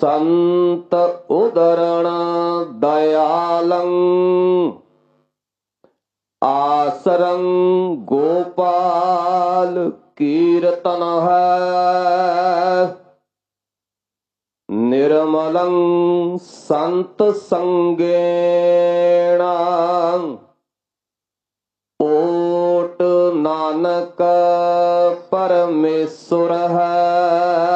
ਸੰਤ ਉਦਰਣ ਦਇਆਲੰ ਆਸਰੰ ਗੋਪਾਲ ਕੀਰਤਨ ਹੈ। ਨਿਰਮਲੰ ਸੰਤ ਸੰਗੇਣਾ ਓਟ ਨਾਨਕ ਪਰਮੇਸ਼ੁਰ ਹੈ।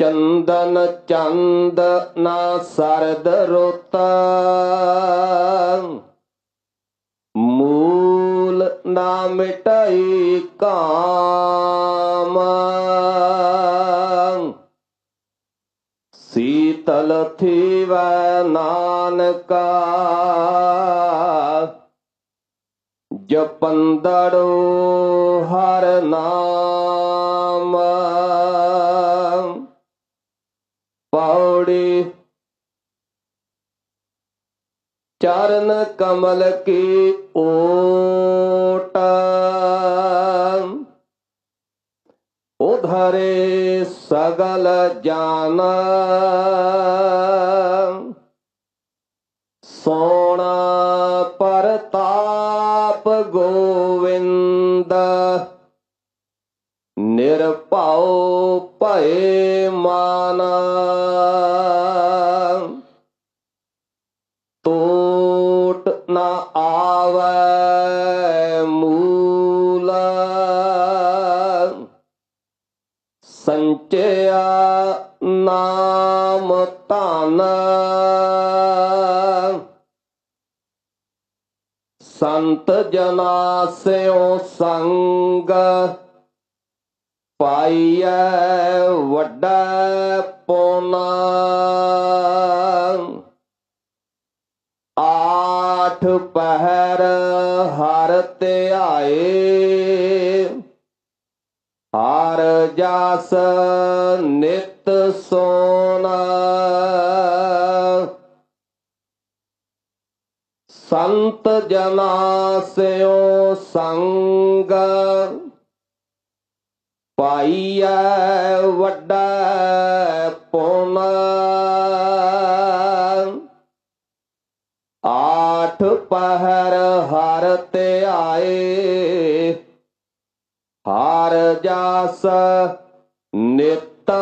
ਚੰਦਨ ਚੰਦ ਨਾ ਸਰਦ ਰੁੱਤ। ਮੂਲ ਨਾ ਮਿਟਾਈ ਕਾਮ। ਸੀਤਲ ਥੀਵੈ ਨਾਨਕਾ। ਜਪੰਦੜੋ ਹਰ ਨਾਮ। ਪੌੜੀ। ਚਰਨ ਕਮਲ ਕੀ ਓਟ ਉਧਰੇ ਸਗਲ ਜਾਨ। ਸੋਣਾ ਪਰਤਾਪ ਗੋਵਿੰਦ। ਨਿਰਭਉ ਭਏ ਮਾਨ। ਟੋਟ ਨਾ ਆਵੈ ਮੂਲ। ਸੰਚਿਆ ਨਾਮ ਧਨ। ਸੰਤ ਜਨਾ ਸਿਓ ਸੰਗ। ਪਾਈਐ ਵੱਡਾ ਪੋਨਾ ਆਠ ਪਹਿਰ ਹਰ ਧਿਆਏ, ਹਰ ਜਸ ਨਿਤ ਸੋਨਾ। ਸੰਤ ਜਨਾ ਸਿਓ ਸੰਗ ਪਾਈਐ ਵੱਡਾ ਪੁਨ। ਆਠ ਪਹਿਰ ਹਰ ਧਿਆਏ ਹਰ ਜਸ ਨਿਤ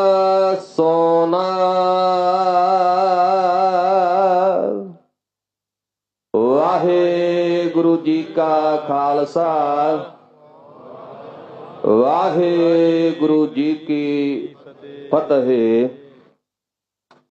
ਸੋਨਾ। ਵਾਹਿਗੁਰੂ ਜੀ ਕਾ ਖਾਲਸਾ। ਵਾਹਿਗੁਰੂ ਜੀ ਕੀ ਫਤਿਹ।